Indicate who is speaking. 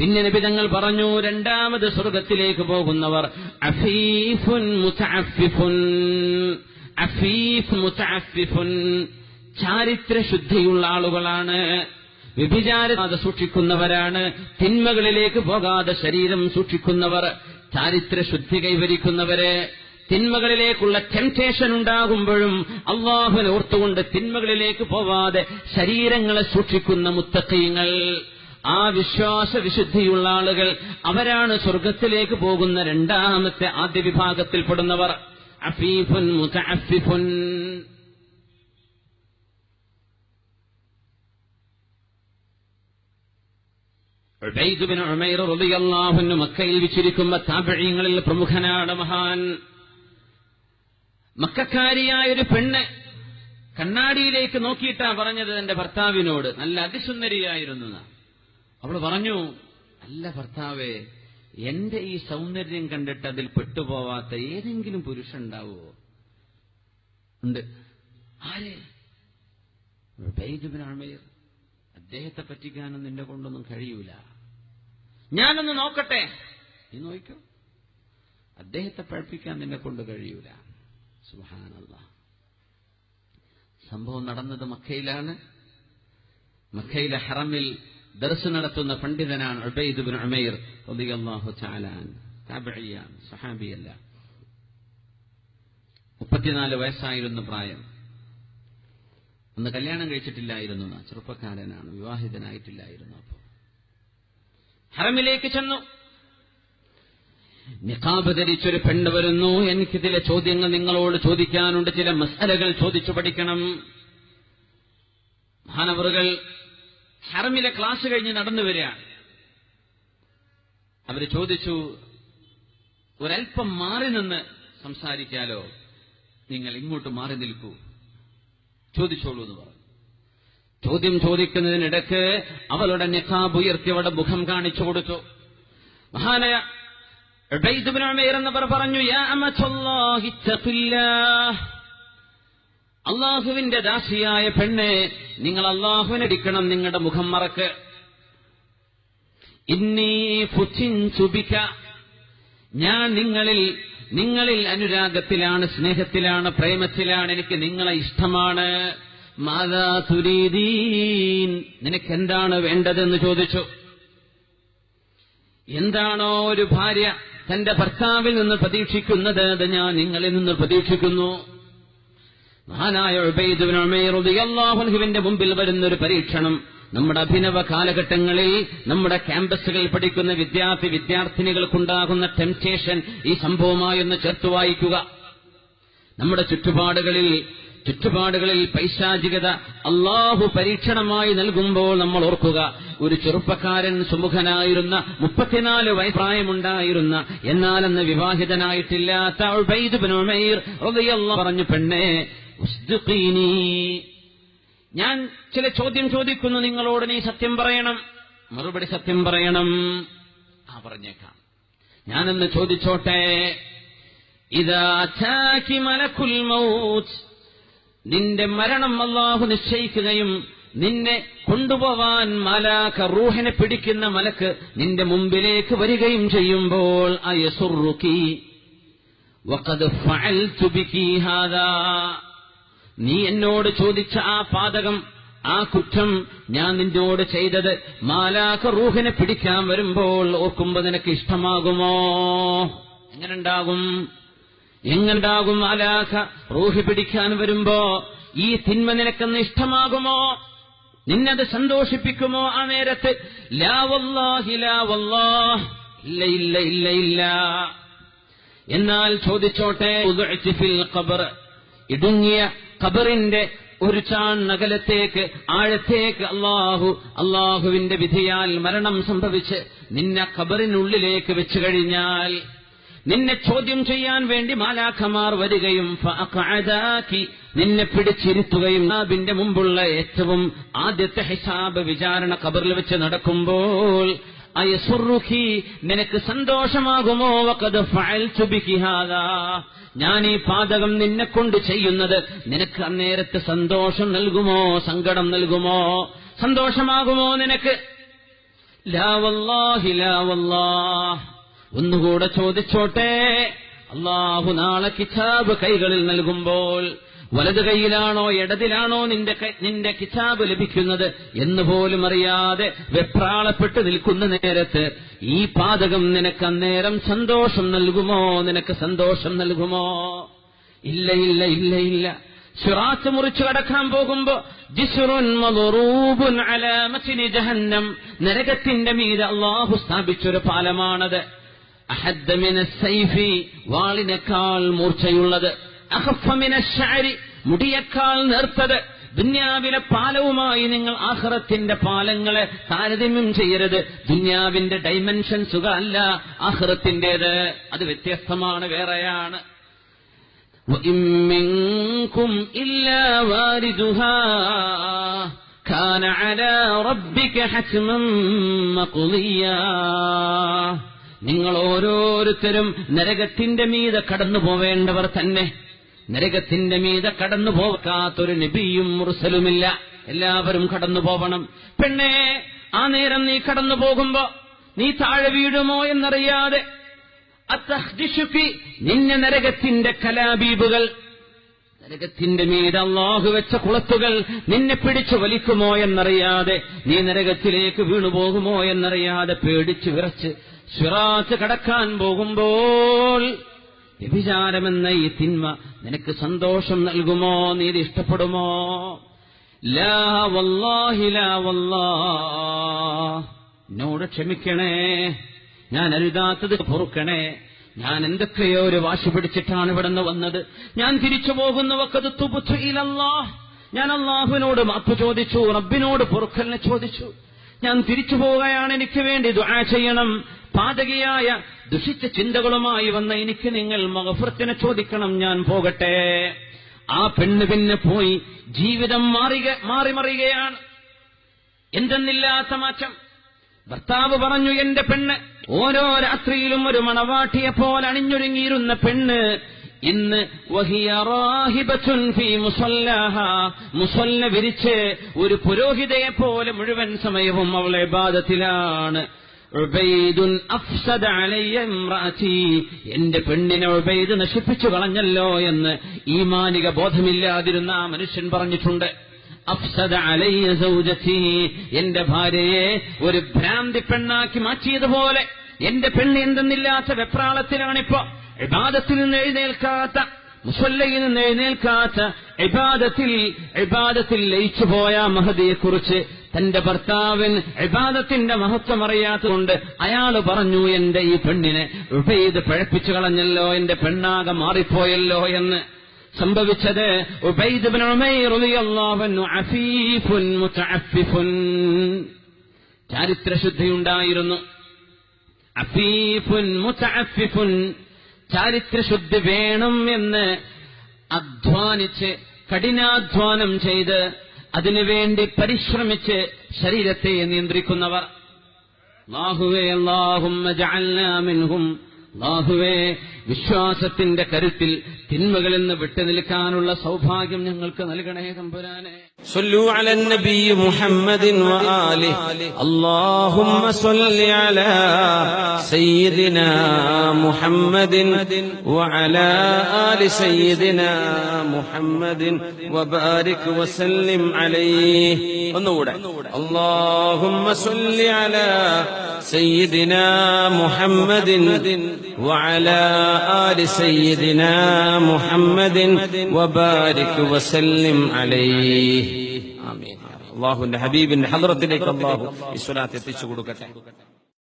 Speaker 1: പിന്നെ നിബിതങ്ങൾ പറഞ്ഞു രണ്ടാമത് സ്വർഗത്തിലേക്ക് പോകുന്നവർ അഫീഫുൻ മുസഅഫിഫുൻ അഫീഫ് മുസഅഫിഫുൻ ചാരിത്ര ശുദ്ധിയുള്ള ആളുകളാണ്. വ്യഭിചാരത സൂക്ഷിക്കുന്നവരാണ് തിന്മകളിലേക്ക് പോകാതെ ശരീരം സൂക്ഷിക്കുന്നവർ ചാരിത്ര ശുദ്ധി കൈവരിക്കുന്നവരെ. തിന്മകളിലേക്കുള്ള ടെംപ്റ്റേഷൻ ഉണ്ടാകുമ്പോഴും അള്ളാഹുവിനെ ഓർത്തുകൊണ്ട് തിന്മകളിലേക്ക് പോവാതെ ശരീരങ്ങളെ സൂക്ഷിക്കുന്ന മുത്തക്കീങ്ങൾ ആ വിശ്വാസ വിശുദ്ധിയുള്ള ആളുകൾ അവരാണ് സ്വർഗത്തിലേക്ക് പോകുന്ന രണ്ടാമത്തെ ആദ്യ വിഭാഗത്തിൽപ്പെടുന്നവർ. അഫീഫുൻ മുതഅഫിഫുൻ. ഉബൈദ് ബിൻ ഉമൈർ റളിയല്ലാഹു അൻഹു മക്കയിൽ വിച്ചിരിക്കുന്ന താപഴ്യങ്ങളിൽ പ്രമുഖനാണ് മഹാൻ. മക്കാരിയായ ഒരു പെണ്ണ് കണ്ണാടിയിലേക്ക് നോക്കിയിട്ടാ പറഞ്ഞത് എന്റെ ഭർത്താവിനോട്. നല്ല അതിസുന്ദരിയായിരുന്നു. അവൾ പറഞ്ഞു അല്ല ഭർത്താവേ എന്റെ ഈ സൗന്ദര്യം കണ്ടിട്ട് അതിൽ പെട്ടുപോവാത്ത ഏതെങ്കിലും പുരുഷൻ ഉണ്ടാവുമോ ഉണ്ട്. ആര്? അദ്ദേഹത്തെ പറ്റിക്കാനും നിന്നെ കൊണ്ടൊന്നും കഴിയൂല. ഞാനൊന്ന് നോക്കട്ടെ. നീ നോക്കൂ അദ്ദേഹത്തെ പഴപ്പിക്കാൻ നിന്നെ കൊണ്ട് കഴിയൂല. സുഹാനല്ല സംഭവം നടന്നത് മക്കയിലാണ്. മക്കയിലെ ഹറമിൽ ദർസ് നടത്തുന്ന പണ്ഡിതനാണ് ഉബൈദ് ഉമൈർ റളിയല്ലാഹു സഹാബിയല്ല മുപ്പത്തിനാല് വയസ്സായിരുന്നു പ്രായം. അന്ന് കല്യാണം കഴിച്ചിട്ടില്ലായിരുന്നു ചെറുപ്പക്കാരനാണ് വിവാഹിതനായിട്ടില്ലായിരുന്നു അപ്പോൾ ഹറമിലേക്ക് ചെന്നു. നിഖാബ് ധരിച്ചൊരു പെണ്ണ് വരുന്നു. എനിക്ക് ചില ചോദ്യങ്ങൾ നിങ്ങളോട് ചോദിക്കാനുണ്ട്. ചില മസാലകൾ ചോദിച്ചു പഠിക്കണം. മഹാനവറുകൾ ഹറമിലെ ക്ലാസ് കഴിഞ്ഞ് നടന്നു വരികയാണ്. അവർ ചോദിച്ചു ഒരൽപ്പം മാറി നിന്ന് സംസാരിക്കാലോ? നിങ്ങൾ ഇങ്ങോട്ട് മാറി നിൽക്കൂ. ചോദിച്ചോളൂ എന്ന് പറഞ്ഞു. ചോദ്യം ചോദിക്കുന്നതിനിടക്ക് അവളുടെ നിഖാബ് ഉയർത്തി അവളുടെ മുഖം കാണിച്ചു കൊടുത്തു. മഹാനായ എന്നവർ പറഞ്ഞു അള്ളാഹുവിന്റെ ദാസിയായ പെണ്ണെ നിങ്ങൾ അള്ളാഹുവിനെ അടിക്കണം നിങ്ങളുടെ മുഖം മറക്ക്. ഞാൻ നിങ്ങളിൽ നിങ്ങളിൽ അനുരാഗത്തിലാണ് സ്നേഹത്തിലാണ് പ്രേമത്തിലാണ് എനിക്ക് നിങ്ങളെ ഇഷ്ടമാണ്. മാതാ തുരീദീൻ. നിനക്ക് എന്താണ് വേണ്ടതെന്ന് ചോദിച്ചു. എന്താണോ ഒരു ഭാര്യ തന്റെ ഭർത്താവിൽ നിന്ന് പ്രതീക്ഷിക്കുന്നത് അത് ഞാൻ നിങ്ങളിൽ നിന്ന് പ്രതീക്ഷിക്കുന്നു. മഹാനായ ഉബൈദ് ബിൻ ഉമൈർ റളിയല്ലാഹു അൻഹുവിന്റെ മുമ്പിൽ വരുന്ന ഒരു പരീക്ഷണം. നമ്മുടെ അഭിനവ കാലഘട്ടങ്ങളിൽ നമ്മുടെ ക്യാമ്പസുകളിൽ പഠിക്കുന്ന വിദ്യാർത്ഥി വിദ്യാർത്ഥിനികൾക്കുണ്ടാകുന്ന ടെംപ്റ്റേഷൻ ഈ സംഭവമായി ഒന്ന് ചേർത്ത് വായിക്കുക. നമ്മുടെ ചുറ്റുപാടുകളിൽ ചുറ്റുപാടുകളിൽ പൈശാചികത അള്ളാഹു പരീക്ഷണമായി നൽകുമ്പോൾ നമ്മൾ ഓർക്കുക ഒരു ചെറുപ്പക്കാരൻ സുമുഖനായിരുന്ന മുപ്പത്തിനാല് വയപ്രായമുണ്ടായിരുന്ന എന്നാൽ അന്ന് വിവാഹിതനായിട്ടില്ലാത്ത പറഞ്ഞു പെണ്ണേ ഞാൻ ചില ചോദ്യം ചോദിക്കുന്നു നിങ്ങളോട് നീ സത്യം പറയണം. മറുപടി സത്യം പറയണം. ആ പറഞ്ഞേക്കാം. ഞാനെന്ന് ചോദിച്ചോട്ടെ. മൗത്ത്. നിന്റെ മരണം അള്ളാഹു നിശ്ചയിക്കുകയും നിന്നെ കൊണ്ടുപോവാൻ മലാക്ക റൂഹിനെ പിടിക്കുന്ന മലക്ക് നിന്റെ മുമ്പിലേക്ക് വരികയും ചെയ്യുമ്പോൾ അയസുറുക്കി. വക്കത് ഫഅൽതു ബികി ഹാദാ. നീ എന്നോട് ചോദിച്ച ആ പാതകം ആ കുറ്റം ഞാൻ നിന്നോട് ചെയ്തത്. മാലാഖ റൂഹിനെ പിടിക്കാൻ വരുമ്പോൾ ഓർക്കുമ്പോ നിനക്ക് ഇഷ്ടമാകുമോ? എങ്ങനെണ്ടാകും? എങ്ങനുണ്ടാകും മാലാഖ റൂഹി പിടിക്കാൻ വരുമ്പോ? ഈ തിന്മ നിനക്കെന്ന് ഇഷ്ടമാകുമോ? നിന്നത് സന്തോഷിപ്പിക്കുമോ ആ നേരത്ത്? ഇല്ല ഇല്ല ഇല്ല ഇല്ല. എന്നാൽ ചോദിച്ചോട്ടെ ഇടുങ്ങിയ ഖബറിന്റെ ഒരു ചാൺ നഗലത്തേക്ക് ആഴത്തേക്ക് അള്ളാഹു അള്ളാഹുവിന്റെ വിധിയാൽ മരണം സംഭവിച്ച് നിന്നെ ഖബറിനുള്ളിലേക്ക് വെച്ചു കഴിഞ്ഞാൽ നിന്നെ ചോദ്യം ചെയ്യാൻ വേണ്ടി മാലാഖമാർ വരികയും നിന്നെ പിടിച്ചിരുത്തുകയും നാബിന്റെ മുമ്പുള്ള ഏറ്റവും ആദ്യത്തെ ഹിസാബ് വിചാരണ ഖബറിൽ വെച്ച് നടക്കുമ്പോൾ നിനക്ക് സന്തോഷമാകുമോ? ഞാൻ ഈ പാതകം നിന്നെ കൊണ്ട് ചെയ്യുന്നത് നിനക്ക് അന്നേരത്ത് സന്തോഷം നൽകുമോ? സങ്കടം നൽകുമോ? സന്തോഷമാകുമോ നിനക്ക്? ഒന്നുകൂടെ ചോദിച്ചോട്ടെ? അള്ളാഹു നാളെ കിതാബ് കൈകളിൽ നൽകുമ്പോൾ വലത് കൈയിലാണോ ഇടതിലാണോ നിന്റെ നിന്റെ കിതാബ് ലഭിക്കുന്നത് എന്ന് പോലും അറിയാതെ വെപ്രാളപ്പെട്ട് നിൽക്കുന്ന നേരത്ത് ഈ പാതകം നിനക്ക് അന്നേരം സന്തോഷം നൽകുമോ? നിനക്ക് സന്തോഷം നൽകുമോ? ഇല്ല ഇല്ല ഇല്ല ഇല്ല. ശുറാത്ത് മുറിച്ചു കടക്കാൻ പോകുമ്പോ ജഹന്നം നരകത്തിന്റെ മീതെ അള്ളാഹു സ്ഥാപിച്ചൊരു പാലമാണത്. അഹദ്ദ മിന സൈഫി വാളിനേക്കാൾ മൂർച്ചയുള്ളത്. മുടിയേക്കാൾ നേർത്തത്. ദുന്യാവിലെ പാലവുമായി നിങ്ങൾ ആഹ്റത്തിന്റെ പാലങ്ങളെ താരതമ്യം ചെയ്യരുത്. ദുന്യാവിന്റെ ഡൈമെൻഷൻ സുഖമല്ല ആഹ്റത്തിന്റേത് അത് വ്യത്യസ്തമാണ് വേറെയാണ്. നിങ്ങൾ ഓരോരുത്തരും നരകത്തിന്റെ മീത കടന്നു പോവേണ്ടവർ തന്നെ. നരകത്തിന്റെ മീതെ കടന്നു പോകാത്തൊരു നബിയും മുർസലുമില്ല. എല്ലാവരും കടന്നു പോവണം. പെണ്ണേ ആ നേരം നീ കടന്നു പോകുമ്പോ നീ താഴെ വീഴുമോ എന്നറിയാതെ നിന്നെ നരകത്തിന്റെ കലാബീബുകൾ. നരകത്തിന്റെ മീത് അള്ളാഹു വെച്ച കുളത്തുകൾ നിന്നെ പിടിച്ചു വലിക്കുമോ എന്നറിയാതെ നീ നരകത്തിലേക്ക് വീണുപോകുമോ എന്നറിയാതെ പേടിച്ചു വിറച്ച് ശിറാത്ത് കടക്കാൻ പോകുമ്പോൾ വ്യഭിചാരമെന്ന ഈ തിന്മ നിനക്ക് സന്തോഷം നൽകുമോ? നീ ഇത് ഇഷ്ടപ്പെടുമോ എന്നോട് ക്ഷമിക്കണേ. ഞാൻ അരുതാത്തത് പൊറുക്കണേ. ഞാൻ എന്തൊക്കെയോ ഒരു വാശി പിടിച്ചിട്ടാണ് ഇവിടെ നിന്ന് വന്നത്. ഞാൻ തിരിച്ചു പോകുന്നവക്കത് തുബുത്തു ഇലല്ലാഹ്. ഞാൻ അള്ളാഹുവിനോട് മാപ്പ് ചോദിച്ചു റബ്ബിനോട് പൊറുക്കലിനെ ചോദിച്ചു. ഞാൻ തിരിച്ചു പോവുകയാണ്. എനിക്ക് വേണ്ടി ദുആ ചെയ്യണം. പാതകിയായ ദുഷിച്ച ചിന്തകളുമായി വന്ന എനിക്ക് നിങ്ങൾ മഹഫുറത്തിനെ ചോദിക്കണം. ഞാൻ പോകട്ടെ. ആ പെണ്ണ് പിന്നെ പോയി ജീവിതം മാറിക മാറി മറിയുകയാണ്. എന്തെന്നില്ലാത്ത മാറ്റം. ഭർത്താവ് പറഞ്ഞു എന്റെ പെണ്ണ്. ഓരോ രാത്രിയിലും ഒരു മണവാട്ടിയെ പോലെ അണിഞ്ഞൊരുങ്ങിയിരുന്ന പെണ്ണ് ഇന്ന് മുസല്ല വിരിച്ച് ഒരു പുരോഹിതയെ പോലെ മുഴുവൻ സമയവും അവളെ ബാധത്തിലാണ് എന്റെ പെണ്ണിനെ ഉബൈദ് നശിപ്പിച്ചു കളഞ്ഞല്ലോ എന്ന് ഈ മാനിക ബോധമില്ലാതിരുന്ന ആ മനുഷ്യൻ പറഞ്ഞിട്ടുണ്ട്. അഫ്സദ അലയ്യ സൗജത്തി. എന്റെ ഭാര്യയെ ഒരു ഭ്രാന്തി പെണ്ണാക്കി മാറ്റിയതുപോലെ. എന്റെ പെണ്ണ് എന്തെന്നില്ലാത്ത വെപ്രാളത്തിലാണിപ്പോ. ഇബാദത്തിൽ നിന്ന് എഴുന്നേൽക്കാത്ത മുസല്ലയിൽ നിന്ന് എഴുന്നേൽക്കാത്ത ഇബാദത്തിൽ ഇബാദത്തിൽ ലയിച്ചുപോയ മഹദിയെക്കുറിച്ച് തന്റെ ഭർത്താവിൻ ഇബാദത്തിന്റെ മഹത്വം അറിയാത്തതുകൊണ്ട് അയാൾ പറഞ്ഞു എന്റെ ഈ പെണ്ണിനെ ഉബൈദ് പഴപ്പിച്ചു കളഞ്ഞല്ലോ എന്റെ പെണ്ണാകെ മാറിപ്പോയല്ലോ എന്ന്. സംഭവിച്ചത് ഉബൈദ് ചാരിത്രശുദ്ധിയുണ്ടായിരുന്നു. അഫീഫുൻ മുതഅഫിഫുൻ. ചാരിത്രശുദ്ധി വേണം എന്ന് അധ്വാനിച്ച് കഠിനാധ്വാനം ചെയ്ത് അതിനുവേണ്ടി പരിശ്രമിച്ച് ശരീരത്തെ നിയന്ത്രിക്കുന്നവർ. ലാഹുവേ ലാഹും ലാഹുവേ വിശ്വാസത്തിന്റെ കരുത്തിൽ തിന്മകളിൽ നിന്ന് വിട്ടുനിൽക്കാനുള്ള സൗഭാഗ്യം ഞങ്ങൾക്ക് നൽകണേ തമ്പുരാനെ
Speaker 2: صلوا على النبي محمد وآله اللهم صل على سيدنا محمد وعلى آل سيدنا محمد وبارك وسلم عليه ഒന്നുകൂടെ اللهم صل على سيدنا محمد وعلى آل سيدنا محمد وبارك وسلم عليه ആമീൻ അള്ളാഹുവിന്റെ ഹബീബിന്റെ ഹദ്റത്തിലേക്ക് അള്ളാഹു ഈ സ്വലാത്ത് എത്തിച്ചു കൊടുക്കട്ടെ